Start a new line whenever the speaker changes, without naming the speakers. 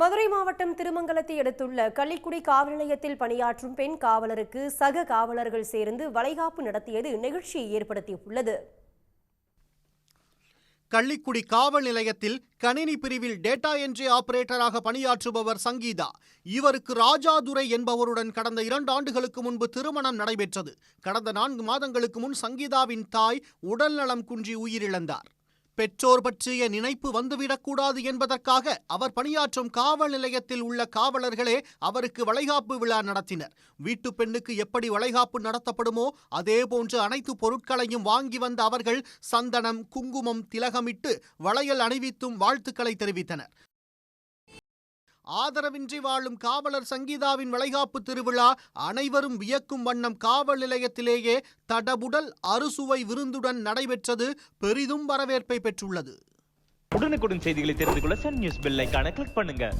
மதுரை மாவட்டம் திருமங்கலத்தை அடுத்துள்ள கள்ளிக்குடி காவல் நிலையத்தில் பணியாற்றும் பெண் காவலருக்கு சக காவலர்கள் சேர்ந்து வளைகாப்பு நடத்தியது நெகிழ்ச்சியை ஏற்படுத்தியுள்ளது.
கள்ளிக்குடி காவல் நிலையத்தில் கணினி பிரிவில் டேட்டா என்ட்ரி ஆபரேட்டராக பணியாற்றுபவர் சங்கீதா. இவருக்கு ராஜாதுரை என்பவருடன் கடந்த இரண்டு ஆண்டுகளுக்கு முன்பு திருமணம் நடைபெற்றது. கடந்த நான்கு மாதங்களுக்கு முன் சங்கீதாவின் தாய் உடல்நலம் குன்றி உயிரிழந்தார். பெற்றோர் பற்றிய நினைப்பு வந்துவிடக்கூடாது என்பதற்காக அவர் பணியாற்றும் காவல் நிலையத்தில் உள்ள காவலர்களே அவருக்கு வளைகாப்பு விழா நடத்தினர். வீட்டு பெண்ணுக்கு எப்படி வளைகாப்பு நடத்தப்படுமோ அதே போன்று அனைத்து பொருட்களையும் வாங்கி வந்த அவர்கள் சந்தனம் குங்குமம் திலகமிட்டு வளையல் அணிவித்தும் வாழ்த்துக்களை தெரிவித்தனர். ஆதரவின்றி வாழும் காவலர் சங்கீதாவின் வளைகாப்பு திருவிழா அனைவரும் வியக்கும் வண்ணம் காவல் நிலையத்திலேயே தடபுடல் அறுசுவை விருந்துடன் நடைபெற்றது பெரிதும் வரவேற்பை பெற்றுள்ளது.
உடனுக்குடன் செய்திகளை தெரிந்து கொள்ள சன் நியூஸ் பெல் கிளிக் பண்ணுங்க.